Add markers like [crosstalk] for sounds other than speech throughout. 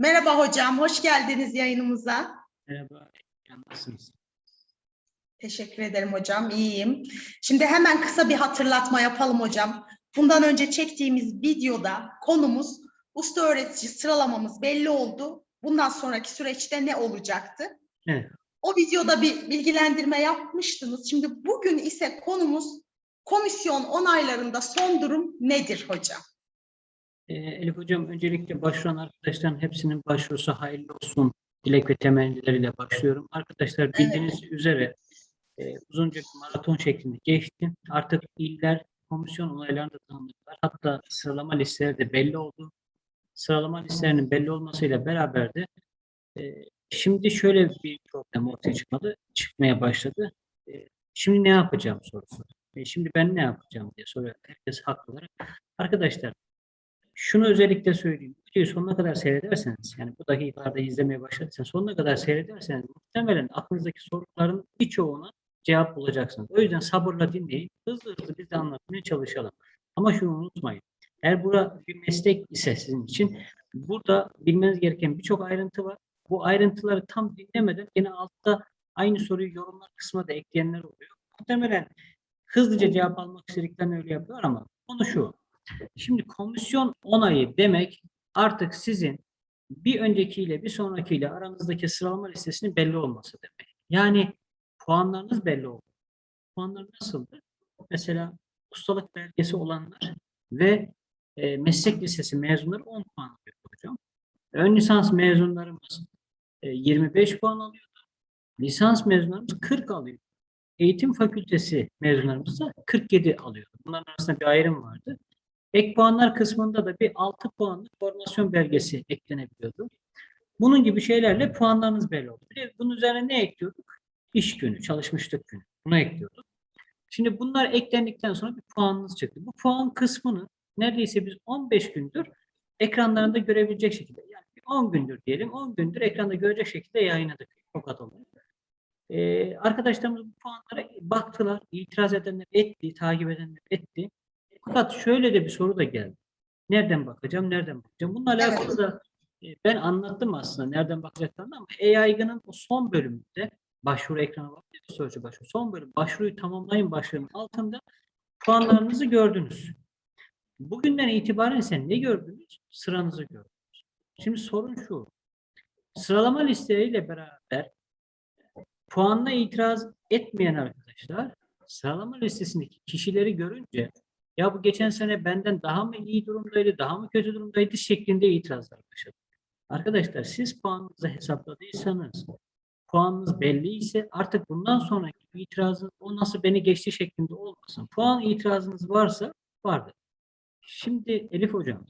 Merhaba hocam, hoş geldiniz yayınımıza. Merhaba, nasılsınız? Teşekkür ederim hocam, iyiyim. Şimdi hemen kısa bir hatırlatma yapalım hocam. Bundan önce çektiğimiz videoda konumuz usta öğretici sıralamamız belli oldu. Bundan sonraki süreçte ne olacaktı? Evet. O videoda bir bilgilendirme yapmıştınız. Şimdi bugün ise konumuz komisyon onaylarında son durum nedir hocam? Ee, Elif Hocam, öncelikle başvuran arkadaşların hepsinin başvurusu hayırlı olsun dilek ve temennileriyle başlıyorum. Arkadaşlar bildiğiniz üzere e, uzunca bir maraton şeklinde geçti. Artık iller komisyon onaylarını da tanımladılar. Hatta sıralama listeleri de belli oldu. Sıralama listelerinin belli olmasıyla beraber de e, şimdi şöyle bir problem ortaya çıkmadı, çıkmaya başladı. E, şimdi ne yapacağım sorusu. E, şimdi ben ne yapacağım diye soruyor herkes haklı olarak. Arkadaşlar şunu özellikle söyleyeyim. Videoyu sonuna kadar seyrederseniz, yani bu dakikalarda izlemeye başladıysanız sonuna kadar seyrederseniz muhtemelen aklınızdaki soruların birçoğuna cevap bulacaksınız. O yüzden sabırla dinleyin. Hızlı hızlı biz de anlatmaya çalışalım. Ama şunu unutmayın. Eğer bura bir meslek ise sizin için burada bilmeniz gereken birçok ayrıntı var. Bu ayrıntıları tam dinlemeden yine altta aynı soruyu yorumlar kısmına da ekleyenler oluyor. Muhtemelen hızlıca cevap almak istediklerini öyle yapıyorlar ama konu şu. Şimdi komisyon onayı demek artık sizin bir öncekiyle bir sonrakiyle aranızdaki sıralama listesinin belli olması demek. Yani puanlarınız belli oldu. Puanlar nasıldır? Mesela ustalık belgesi olanlar ve e, meslek lisesi mezunları 10 puan alıyor hocam. Ön lisans mezunlarımız e, 25 puan alıyordu. Lisans mezunlarımız 40 alıyor. Eğitim fakültesi mezunlarımız da 47 alıyor. Bunların arasında bir ayrım vardı. Ek puanlar kısmında da bir 6 puanlık formasyon belgesi eklenebiliyordu. Bunun gibi şeylerle puanlarınız belli oldu. Bir de bunun üzerine ne ekliyorduk? İş günü, çalışmışlık günü. Bunu ekliyorduk. Şimdi bunlar eklendikten sonra bir puanınız çıktı. Bu puan kısmını neredeyse biz 15 gündür ekranlarında görebilecek şekilde yani bir 10 gündür diyelim 10 gündür ekranda görecek şekilde yayınladık tokat olarak. Ee, arkadaşlarımız bu puanlara baktılar, itiraz edenler etti, takip edenler etti. Fakat şöyle de bir soru da geldi. Nereden bakacağım, nereden bakacağım? Bununla alakalı Evet. da e, ben anlattım aslında nereden bakacaklarını ama e-yaygının o son bölümünde başvuru ekranı var ya sorucu başvuru. Son bölüm başvuruyu tamamlayın başlığının altında puanlarınızı gördünüz. Bugünden itibaren ise ne gördünüz? Sıranızı gördünüz. Şimdi sorun şu. Sıralama listeleriyle beraber puanla itiraz etmeyen arkadaşlar sıralama listesindeki kişileri görünce ya bu geçen sene benden daha mı iyi durumdaydı, daha mı kötü durumdaydı şeklinde itirazlar başladı. Arkadaşlar siz puanınızı hesapladıysanız, puanınız belli ise artık bundan sonraki itirazınız o nasıl beni geçti şeklinde olmasın. Puan itirazınız varsa vardır. Şimdi Elif Hocam,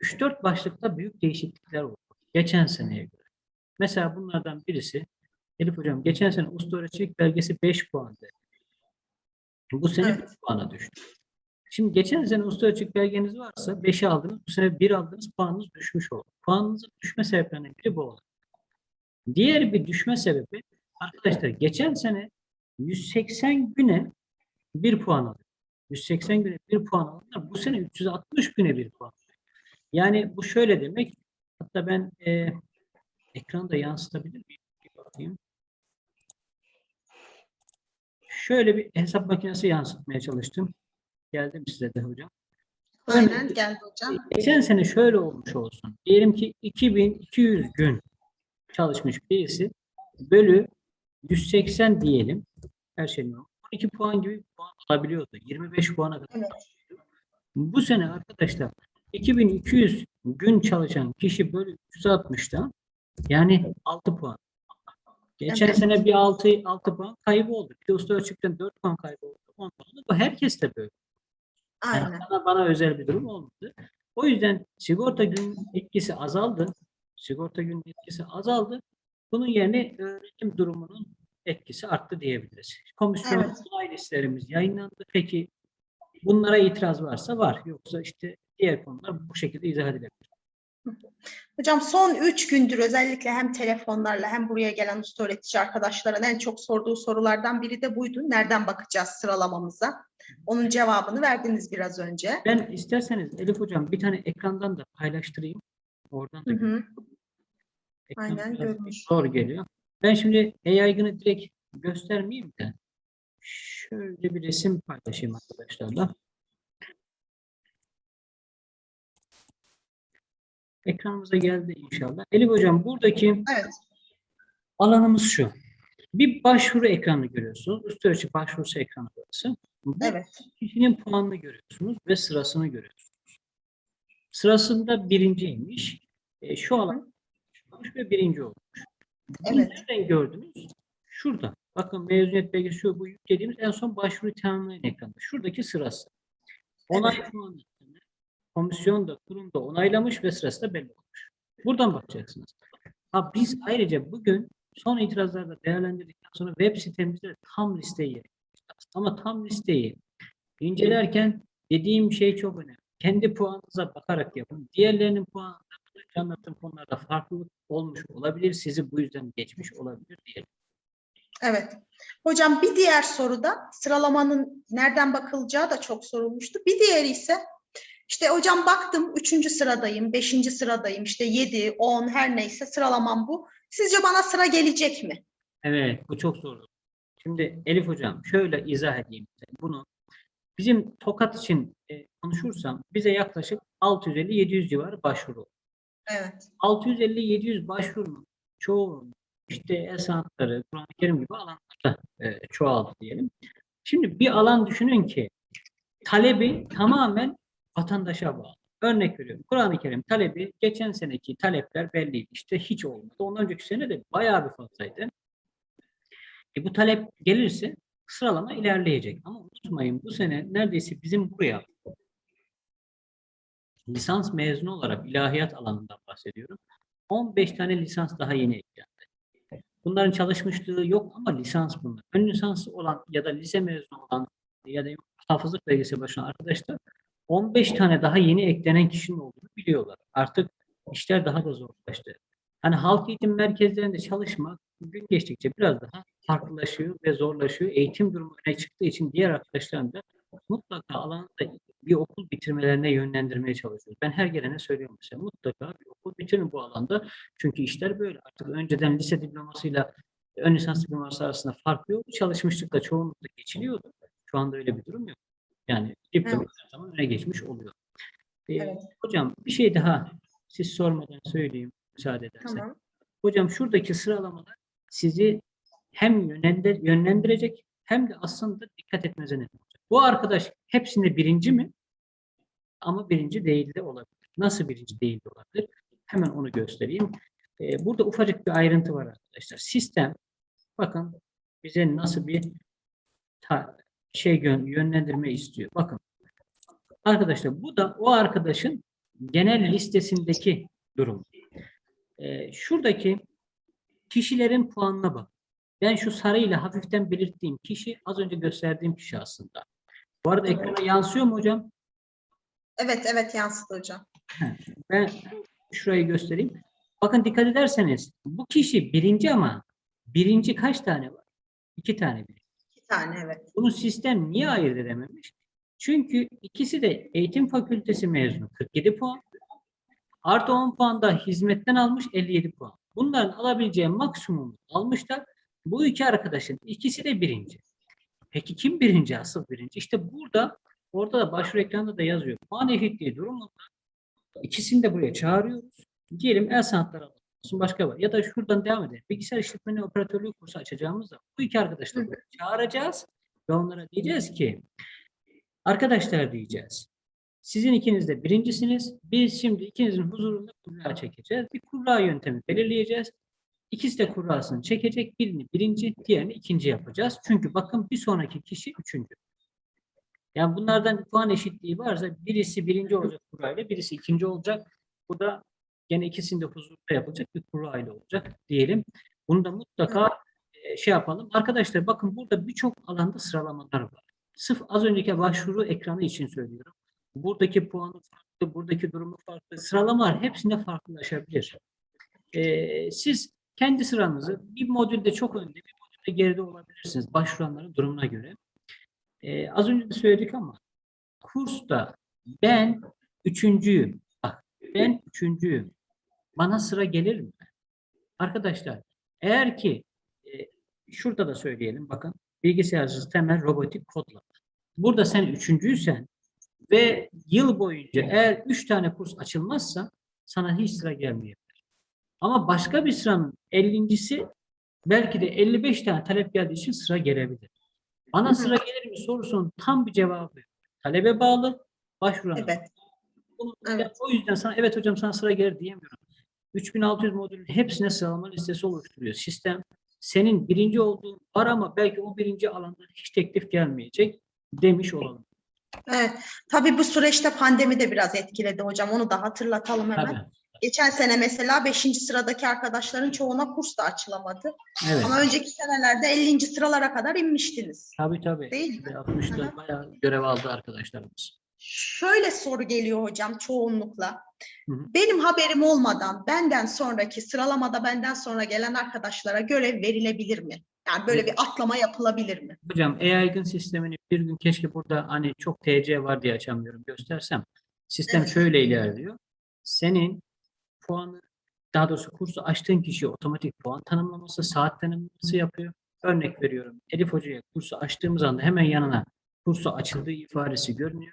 3-4 başlıkta büyük değişiklikler oldu. Geçen seneye göre. Mesela bunlardan birisi, Elif Hocam geçen sene usta öğreticilik belgesi 5 puandı. Bu sene Evet. 1 puana düştü. Şimdi geçen sene usta ölçek belgeniz varsa 5'i aldınız, bu sene 1 aldınız, puanınız düşmüş oldu. Puanınızın düşme sebeplerinden biri bu oldu. Diğer bir düşme sebebi, arkadaşlar geçen sene 180 güne 1 puan alıyor. 180 güne 1 puan aldılar. Bu sene 360 güne 1 puan. Yani bu şöyle demek, hatta ben e, ekranda yansıtabilir miyim? Bir bakayım. Şöyle bir hesap makinesi yansıtmaya çalıştım. Geldim size de hocam. Aynen geldi hocam. Geçen sene şöyle olmuş olsun. Diyelim ki 2200 gün çalışmış birisi bölü 180 diyelim. Her şey normal. 12 puan gibi puan alabiliyordu. 25 puana kadar. Evet. Bu sene arkadaşlar 2200 gün çalışan kişi bölü 360'dan yani 6 puan. Geçen Evet. sene bir 6, 6 puan kaybı oldu. Bir de usta ölçekten 4 puan kaybı oldu. 10 puan. Bu herkes de böyle. Yani Aynen. bana, bana özel bir durum olmadı. O yüzden sigorta gün etkisi azaldı. Sigorta gün etkisi azaldı. Bunun yerine öğretim durumunun etkisi arttı diyebiliriz. Komisyon Evet. onay listelerimiz yayınlandı. Peki bunlara itiraz varsa var. Yoksa işte diğer konular bu şekilde izah edilebilir. Hocam son üç gündür özellikle hem telefonlarla hem buraya gelen usta öğretici arkadaşların en çok sorduğu sorulardan biri de buydu. Nereden bakacağız sıralamamıza? Onun cevabını verdiniz biraz önce. Ben isterseniz Elif Hocam bir tane ekrandan da paylaştırayım. Oradan da Hı hı. Aynen görünüş. Zor geliyor. Ben şimdi yaygını direkt göstermeyeyim de şöyle bir resim paylaşayım arkadaşlarla. Ekranımıza geldi inşallah. Elif hocam buradaki Evet. alanımız şu. Bir başvuru ekranı görüyorsunuz. Üst ölçü başvurusu ekranı burası. Bu Evet. kişinin puanını görüyorsunuz ve sırasını görüyorsunuz. Sırasında birinciymiş. E, şu alan olmuş ve birinci olmuş. Evet. nereden gördünüz? Şurada. Bakın mezuniyet belgesi şu bu yüklediğimiz en son başvuru tamamlayan ekranda. Şuradaki sırası. Onay puanı. Komisyon da kurum da onaylamış ve sırası da belli olmuş. Buradan bakacaksınız. Ha, biz ayrıca bugün son itirazlarda değerlendirdikten sonra web sitemizde tam listeyi. Ama tam listeyi incelerken dediğim şey çok önemli. Kendi puanınıza bakarak yapın. Diğerlerinin puanında anlattığım konularda farklılık olmuş olabilir. Sizi bu yüzden geçmiş olabilir diyelim. Evet. Hocam bir diğer soruda sıralamanın nereden bakılacağı da çok sorulmuştu. Bir diğeri ise işte hocam baktım üçüncü sıradayım, beşinci sıradayım, işte yedi, on her neyse sıralamam bu. Sizce bana sıra gelecek mi? Evet, bu çok zor. Şimdi Elif Hocam şöyle izah edeyim bunu. Bizim Tokat için e, konuşursam bize yaklaşık 650-700 civarı başvuru. Evet. 650-700 başvurunun çoğu işte el sanatları, Kur'an-ı Kerim gibi alanlarda e, çoğaldı diyelim. Şimdi bir alan düşünün ki talebi tamamen vatandaşa bağlı. Örnek veriyorum. Kur'an-ı Kerim talebi geçen seneki talepler belliydi. İşte hiç olmadı. Ondan önceki sene de bayağı bir fazlaydı. E bu talep gelirse sıralama ilerleyecek. Ama unutmayın bu sene neredeyse bizim buraya lisans mezunu olarak ilahiyat alanından bahsediyorum. 15 tane lisans daha yeni eklendi. Bunların çalışmışlığı yok ama lisans bunlar. Ön lisans olan ya da lise mezunu olan ya da hafızlık belgesi başına arkadaşlar 15 tane daha yeni eklenen kişinin olduğunu biliyorlar. Artık işler daha da zorlaştı. Hani halk eğitim merkezlerinde çalışmak gün geçtikçe biraz daha farklılaşıyor ve zorlaşıyor. Eğitim durumu öne çıktığı için diğer arkadaşlarım da mutlaka alanda bir okul bitirmelerine yönlendirmeye çalışıyoruz. Ben her gelene söylüyorum mesela mutlaka bir okul bitirin bu alanda. Çünkü işler böyle. Artık önceden lise diplomasıyla ön lisans diploması arasında fark yok. Çalışmışlıkla çoğunlukla geçiliyordu. Şu anda öyle bir durum yok. Yani diploma her zaman öne geçmiş oluyor. Ee, Evet. Hocam bir şey daha siz sormadan söyleyeyim müsaade ederseniz. Tamam. Hocam şuradaki sıralamalar sizi hem yönlendir, yönlendirecek hem de aslında dikkat etmenize neden olacak. Bu arkadaş hepsinde birinci mi? Ama birinci değil de olabilir. Nasıl birinci değil de olabilir? Hemen onu göstereyim. Ee, burada ufacık bir ayrıntı var arkadaşlar. Sistem bakın bize nasıl bir şey yön- yönlendirme istiyor. Bakın arkadaşlar bu da o arkadaşın genel listesindeki durum. Ee, şuradaki kişilerin puanına bak. Ben şu sarıyla hafiften belirttiğim kişi az önce gösterdiğim kişi aslında. Bu arada ekrana yansıyor mu hocam? Evet, evet yansıdı hocam. Ben şurayı göstereyim. Bakın dikkat ederseniz bu kişi birinci ama birinci kaç tane var? İki tane birinci. İki tane evet. Bunu sistem niye ayırt edememiş? Çünkü ikisi de eğitim fakültesi mezunu 47 puan. Artı 10 puan da hizmetten almış 57 puan. Bunların alabileceği maksimum almışlar. Bu iki arkadaşın ikisi de birinci. Peki kim birinci asıl birinci? İşte burada orada da başvuru ekranında da yazıyor. Puan eşitliği durumunda ikisini de buraya çağırıyoruz. Diyelim el sanatları olsun başka var. Ya da şuradan devam edelim. Bilgisayar işletmeni operatörlüğü kursu açacağımızda bu iki arkadaşı da çağıracağız ve onlara diyeceğiz ki arkadaşlar diyeceğiz. Sizin ikiniz de birincisiniz. Biz şimdi ikinizin huzurunda kurra çekeceğiz. Bir kurra yöntemi belirleyeceğiz. İkisi de kurrasını çekecek. Birini birinci, diğerini ikinci yapacağız. Çünkü bakın bir sonraki kişi üçüncü. Yani bunlardan puan eşitliği varsa birisi birinci olacak kurayla, birisi ikinci olacak. Bu da gene ikisinde huzurda yapılacak bir kura ile olacak diyelim. Bunu da mutlaka e, şey yapalım. Arkadaşlar bakın burada birçok alanda sıralamalar var. Sırf az önceki başvuru ekranı için söylüyorum. Buradaki puanı farklı, buradaki durumu farklı. Sıralamalar hepsinde farklılaşabilir. Ee, siz kendi sıranızı bir modülde çok önde, bir modülde geride olabilirsiniz. Başvuranların durumuna göre. Ee, az önce de söyledik ama kursta ben üçüncüyüm. Ben üçüncüyüm. Bana sıra gelir mi? Arkadaşlar eğer ki e, şurada da söyleyelim bakın bilgisayarsız temel robotik kodlama. Burada sen üçüncüysen ve yıl boyunca eğer üç tane kurs açılmazsa sana hiç sıra gelmeyebilir. Ama başka bir sıranın 50.si belki de 55 tane talep geldiği için sıra gelebilir. Bana sıra gelir mi sorusunun tam bir cevabı yok. Talebe bağlı, başvurana Evet. Bunu- Evet. O yüzden sana evet hocam sana sıra gelir diyemiyorum. 3600 modülün hepsine sıralama listesi oluşturuyor. Sistem senin birinci olduğun var ama belki o birinci alanda hiç teklif gelmeyecek demiş olalım. Evet. Tabii bu süreçte pandemi de biraz etkiledi hocam. Onu da hatırlatalım hemen. Tabii. Geçen sene mesela 5. sıradaki arkadaşların çoğuna kurs da açılamadı. Evet. Ama önceki senelerde 50. sıralara kadar inmiştiniz. Tabii tabii. Değil mi? 60'da Hı bayağı görev aldı arkadaşlarımız. Şöyle soru geliyor hocam çoğunlukla. Hı hı. Benim haberim olmadan benden sonraki sıralamada benden sonra gelen arkadaşlara görev verilebilir mi? Yani böyle bir atlama yapılabilir mi? Hocam e-yaygın sistemini bir gün keşke burada hani çok TC var diye açamıyorum göstersem. Sistem Evet. şöyle ilerliyor. Senin puanı daha doğrusu kursu açtığın kişiye otomatik puan tanımlaması, saat tanımlaması yapıyor. Örnek veriyorum. Elif Hoca'ya kursu açtığımız anda hemen yanına kursu açıldığı ifadesi görünüyor.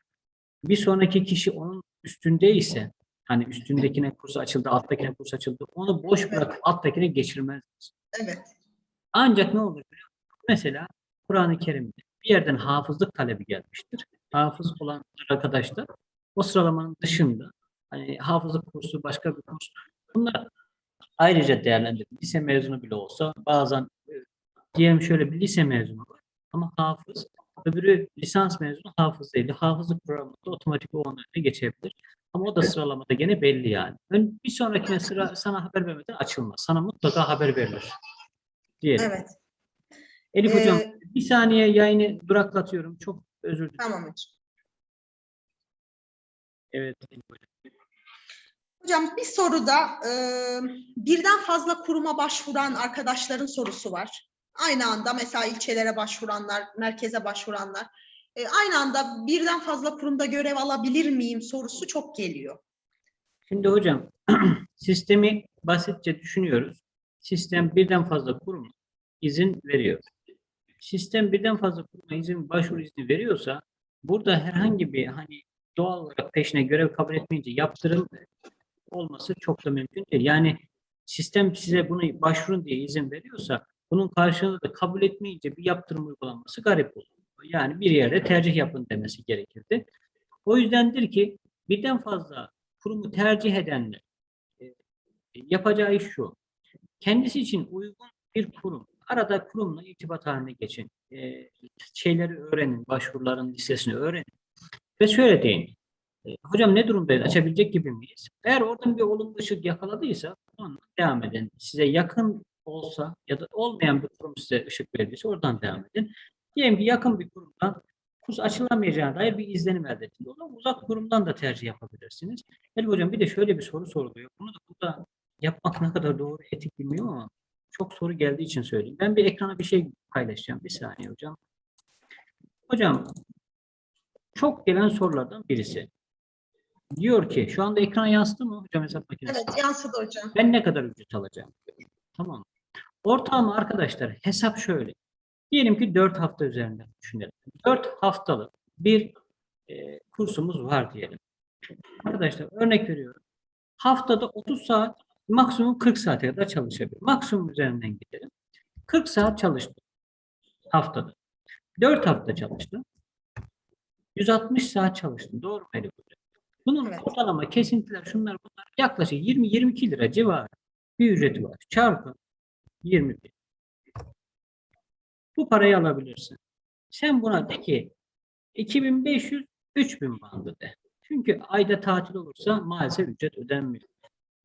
Bir sonraki kişi onun üstündeyse hani üstündekine kursu açıldı, alttakine kursu açıldı. Onu boş bırakıp alttakine geçirmez. Evet. Ancak ne olur biliyor? Mesela Kur'an-ı Kerim'de bir yerden hafızlık talebi gelmiştir. Hafız olan arkadaşlar o sıralamanın dışında hani hafızlık kursu, başka bir kurs bunlar ayrıca değerlendirilir. Lise mezunu bile olsa bazen e, diyelim şöyle bir lise mezunu var ama hafız öbürü lisans mezunu hafız değil. Hafızlık programında otomatik o önüne geçebilir. Ama o da sıralamada gene belli yani. Ön- Bir sonrakine sıra sana haber vermeden açılmaz. Sana mutlaka haber verilir. Diyelim. Evet. Elif hocam Ee, bir saniye yayını duraklatıyorum. Çok özür dilerim. Tamam hocam. Evet. Elif hocam. Hocam bir soruda e, birden fazla kuruma başvuran arkadaşların sorusu var. Aynı anda mesela ilçelere başvuranlar, merkeze başvuranlar. e, aynı anda birden fazla kurumda görev alabilir miyim sorusu çok geliyor. Şimdi hocam [clears throat] sistemi basitçe düşünüyoruz. Sistem birden fazla kurum izin veriyor. Sistem birden fazla kuruma izin başvuru izni veriyorsa burada herhangi bir hani doğal olarak peşine görev kabul etmeyince yaptırım olması çok da mümkün değil. Yani sistem size bunu başvurun diye izin veriyorsa bunun karşılığında da kabul etmeyince bir yaptırım uygulanması garip olur. Yani bir yerde tercih yapın demesi gerekirdi. O yüzdendir ki birden fazla kurumu tercih edenler e, yapacağı iş şu. Kendisi için uygun bir kurum. Arada kurumla irtibat haline geçin. E, şeyleri öğrenin, başvuruların listesini öğrenin. Ve şöyle deyin. E, hocam ne durumdayız? Açabilecek gibi miyiz? Eğer oradan bir olumlu ışık yakaladıysa devam edin. Size yakın olsa ya da olmayan bir kurum size ışık verdiyse oradan devam edin. Diyelim ki yakın bir kurumdan kurs açılamayacağına dair bir izlenim elde ettiğiniz olur. Uzak kurumdan da tercih yapabilirsiniz. Elif hocam bir de şöyle bir soru soruluyor. Bunu da burada yapmak ne kadar doğru etik bilmiyorum ama çok soru geldiği için söyleyeyim. Ben bir ekrana bir şey paylaşacağım. Bir saniye hocam. Hocam çok gelen sorulardan birisi. Diyor ki şu anda ekran yansıdı mı hocam hesap makinesi? Evet yansıdı hocam. Ben ne kadar ücret alacağım? diyor. Tamam? Ortalama arkadaşlar hesap şöyle. Diyelim ki 4 hafta üzerinden düşünelim. 4 haftalık bir e, kursumuz var diyelim. Arkadaşlar örnek veriyorum. Haftada 30 saat, maksimum 40 saate kadar çalışabilir. Maksimum üzerinden gidelim. 40 saat çalıştı haftada. 4 hafta çalıştı. 160 saat çalıştı. Doğru mu Elif? Bunun Evet. ortalama kesintiler şunlar bunlar yaklaşık 20-22 lira civarı bir ücreti var. Çarpı 21. Bu parayı alabilirsin. Sen buna de ki 2500 3000 bandı de. Çünkü ayda tatil olursa maalesef ücret ödenmiyor.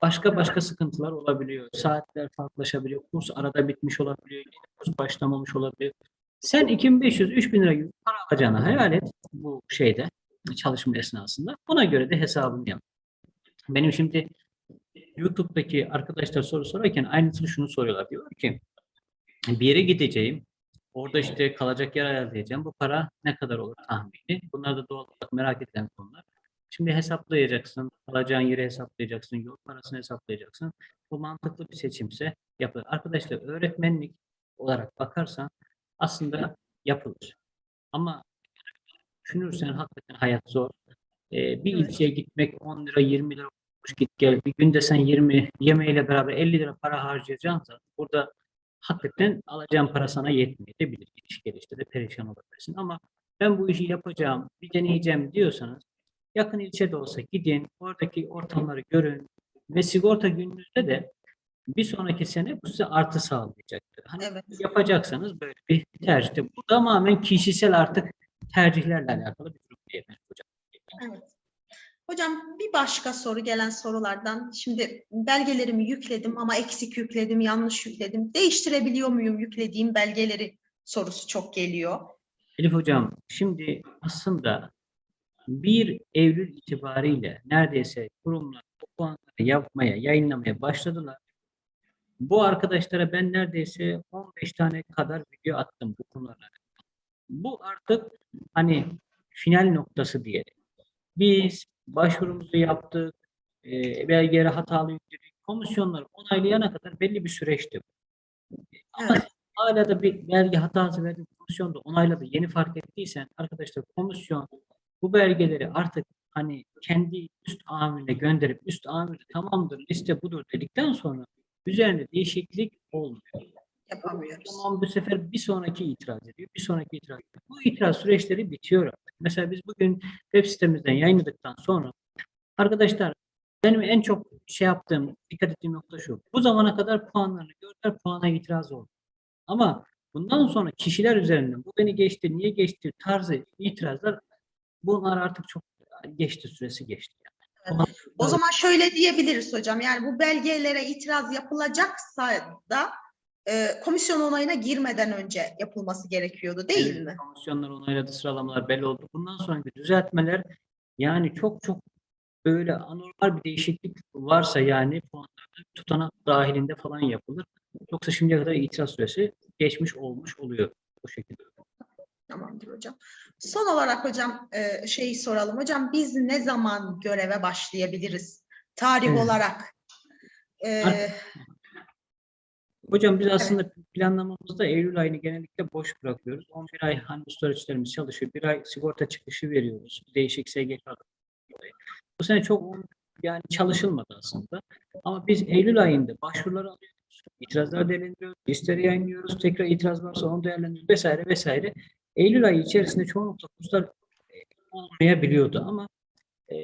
Başka başka sıkıntılar olabiliyor. Saatler farklılaşabiliyor. Kurs arada bitmiş olabiliyor. yeni Kurs başlamamış olabiliyor. Sen 2500-3000 lira gibi para alacağını hayal et bu şeyde çalışma esnasında. Buna göre de hesabını yap. Benim şimdi YouTube'daki arkadaşlar soru sorarken aynısını şunu soruyorlar. Diyor ki bir yere gideceğim. Orada işte kalacak yer ayarlayacağım. Bu para ne kadar olur tahmini? Bunlar da doğal olarak merak edilen konular. Şimdi hesaplayacaksın. Kalacağın yeri hesaplayacaksın. Yol parasını hesaplayacaksın. Bu mantıklı bir seçimse yapılır. Arkadaşlar öğretmenlik olarak bakarsan aslında yapılır. Ama düşünürsen hakikaten hayat zor. Ee, bir ilçeye gitmek 10 lira 20 lira olmuş git gel. Bir günde sen 20 yemeğiyle beraber 50 lira para harcayacaksan burada hakikaten alacağın para sana yetmeyebilir. İş gelişte de perişan olabilirsin. Ama ben bu işi yapacağım, bir deneyeceğim diyorsanız yakın ilçede olsa gidin, oradaki ortamları görün ve sigorta gününüzde de bir sonraki sene bu size artı sağlayacaktır. Hani Evet. yapacaksanız böyle bir tercihte. Bu tamamen kişisel artık tercihlerle alakalı bir durum diye ben hocam. Evet. Hocam bir başka soru gelen sorulardan şimdi belgelerimi yükledim ama eksik yükledim, yanlış yükledim. Değiştirebiliyor muyum yüklediğim belgeleri sorusu çok geliyor. Elif hocam şimdi aslında 1 Eylül itibariyle neredeyse kurumlar bu puanları yapmaya, yayınlamaya başladılar. Bu arkadaşlara ben neredeyse 15 tane kadar video attım bu konularla. Bu artık hani final noktası diyelim. Biz başvurumuzu yaptık, e, belgeleri hatalı yükledik, komisyonlar onaylayana kadar belli bir süreçti. Ama hala da bir belge hatası verdi, komisyon da onayladı. Yeni fark ettiysen arkadaşlar komisyon bu belgeleri artık hani kendi üst amirine gönderip üst amir tamamdır liste budur dedikten sonra üzerinde değişiklik olmuyor. Yapamıyoruz. Tamam bu sefer bir sonraki itiraz ediyor, bir sonraki itiraz ediyor. Bu itiraz süreçleri bitiyor artık. Mesela biz bugün web sitemizden yayınladıktan sonra arkadaşlar benim en çok şey yaptığım, dikkat ettiğim nokta şu. Bu zamana kadar puanlarını gördüler, puana itiraz oldu. Ama bundan sonra kişiler üzerinden bu beni geçti, niye geçti tarzı itirazlar bunlar artık çok geçti süresi geçti. Yani. O zaman şöyle diyebiliriz hocam. Yani bu belgelere itiraz yapılacaksa da e, komisyon onayına girmeden önce yapılması gerekiyordu değil Evet, mi? Komisyonlar onayladı, sıralamalar belli oldu. Bundan sonraki düzeltmeler yani çok çok böyle anormal bir değişiklik varsa yani puanlarda tutanak dahilinde falan yapılır. Yoksa şimdiye kadar itiraz süresi geçmiş olmuş oluyor bu şekilde. Tamamdır hocam. Son olarak hocam e, şeyi soralım. Hocam biz ne zaman göreve başlayabiliriz? Tarih Evet. olarak. E, Hocam biz aslında planlamamızda Eylül ayını genellikle boş bırakıyoruz. 11 ay hani storage çalışıyor. Bir ay sigorta çıkışı veriyoruz. Değişik SGK. Bu sene çok yani çalışılmadı aslında. Ama biz Eylül ayında başvuruları alıyoruz. itirazlar değerlendiriyoruz. Listeleri yayınlıyoruz. Tekrar itiraz varsa onu değerlendiriyoruz vesaire vesaire. Eylül ayı içerisinde çoğunlukla kurslar e, olmayabiliyordu ama e,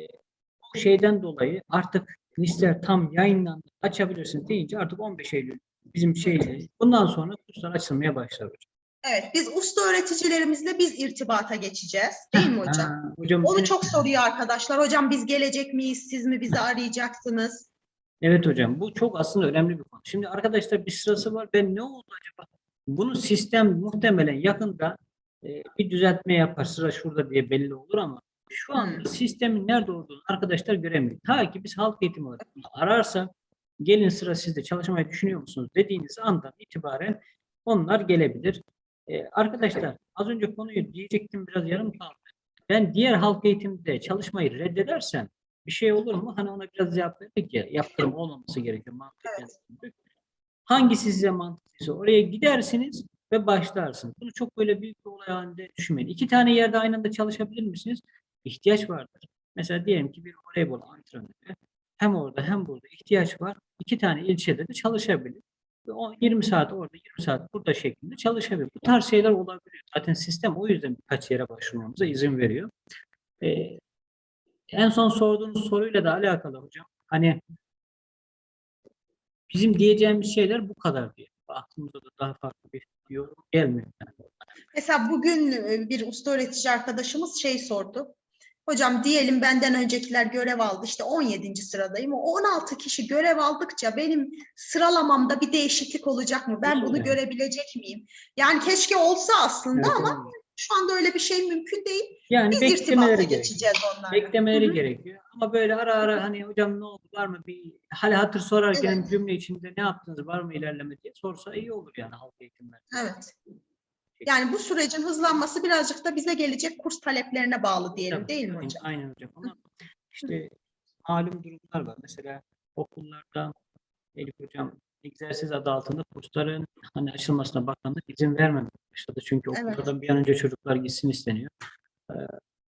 bu şeyden dolayı artık listeler tam yayınlandı. Açabilirsin deyince artık 15 Eylül bizim şey bundan sonra kurslar açılmaya başlar hocam. evet biz usta öğreticilerimizle biz irtibata geçeceğiz. [laughs] Değil mi hocam? Ha, hocam Onu çok soruyor arkadaşlar. Hocam biz gelecek miyiz? Siz mi bizi arayacaksınız? Evet hocam bu çok aslında önemli bir konu. Şimdi arkadaşlar bir sırası var. Ben ne oldu acaba? Bunu sistem muhtemelen yakında e, bir düzeltme yapar. Sıra şurada diye belli olur ama şu Hmm. sistemin nerede olduğunu arkadaşlar göremiyor. Ta ki biz halk eğitimi olarak ararsa gelin sıra sizde çalışmayı düşünüyor musunuz dediğiniz andan itibaren onlar gelebilir. Arkadaşlar az önce konuyu diyecektim biraz yarım kaldı. Ben diğer halk eğitimde çalışmayı reddedersem bir şey olur mu? Hani ona biraz cevap verdik ya yaptırım olmaması gerekiyor mantıken. Hangisi size mantıklıysa oraya gidersiniz ve başlarsınız. Bunu çok böyle büyük bir olay halinde düşünmeyin. İki tane yerde aynı anda çalışabilir misiniz? İhtiyaç vardır. Mesela diyelim ki bir voleybol antrenörü hem orada hem burada ihtiyaç var. İki tane ilçede de çalışabilir. Ve o 20 saat orada 20 saat burada şeklinde çalışabilir. Bu tarz şeyler olabiliyor. Zaten sistem o yüzden birkaç yere başvurmamıza izin veriyor. Ee, en son sorduğunuz soruyla da alakalı hocam. Hani bizim diyeceğimiz şeyler bu kadar diye. Aklımıza da daha farklı bir yorum gelmiyor. Mesela bugün e, bir usta öğretici arkadaşımız şey sordu. Hocam diyelim benden öncekiler görev aldı. İşte 17. sıradayım. O 16 kişi görev aldıkça benim sıralamamda bir değişiklik olacak mı? Ben bunu görebilecek miyim? Yani keşke olsa aslında Evet, ama. Şu anda öyle bir şey mümkün değil. Yani Biz beklemeleri geçeceğiz onlarla. Beklemeleri Hı hı. gerekiyor. Ama böyle ara ara hani hocam ne oldu var mı bir hal hatır sorarken cümle içinde ne yaptınız var mı ilerleme diye sorsa iyi olur yani halk eğitimler. Evet. Yani bu sürecin hızlanması birazcık da bize gelecek kurs taleplerine bağlı diyelim Tabii, değil mi hocam? Aynen hocam ama işte malum durumlar var. Mesela okullarda Elif hocam egzersiz adı altında kursların hani açılmasına bakanlık izin vermemeye başladı. Çünkü Evet. okullardan bir an önce çocuklar gitsin isteniyor. Ee,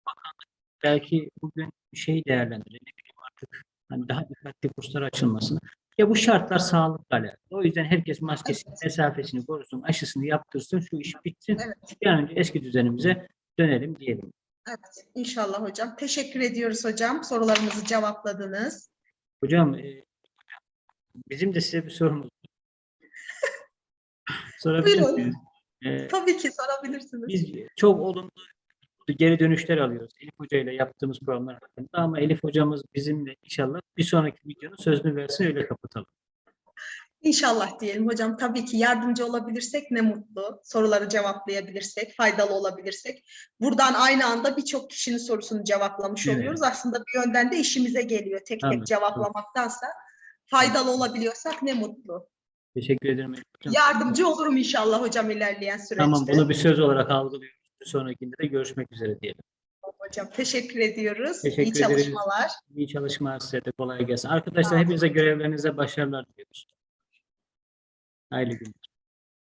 bakanlık belki bugün bir şey değerlendirir. Ne bileyim artık hani daha dikkatli kurslar açılmasını. Ya bu şartlar sağlıkla alakalı. O yüzden herkes maskesini, mesafesini korusun, aşısını yaptırsın, şu iş bitsin. Evet. Bir an önce eski düzenimize dönelim diyelim. Evet, inşallah hocam. Teşekkür ediyoruz hocam. Sorularımızı cevapladınız. Hocam e, bizim de size bir sorumuz var. [laughs] Sorabilir Buyurun. miyiz? E, Tabii ki sorabilirsiniz. biz çok olumlu geri dönüşler alıyoruz Elif Hoca ile yaptığımız programlar hakkında ama Elif hocamız bizimle inşallah bir sonraki videonun sözünü versin öyle kapatalım. İnşallah diyelim hocam. Tabii ki yardımcı olabilirsek ne mutlu. Soruları cevaplayabilirsek, faydalı olabilirsek. Buradan aynı anda birçok kişinin sorusunu cevaplamış Evet. oluyoruz. Aslında bir yönden de işimize geliyor tek Tabii, tek cevaplamaktansa. Faydalı olabiliyorsak ne mutlu. Teşekkür ederim hocam. Yardımcı olurum inşallah hocam ilerleyen süreçte. Tamam bunu bir söz olarak algılıyoruz. Bir sonrakinde de görüşmek üzere diyelim. Hocam teşekkür ediyoruz. Teşekkür İyi ederiz. çalışmalar. İyi çalışmalar size de kolay gelsin. Arkadaşlar hepinize görevlerinize başarılar diliyoruz. Hayırlı günler.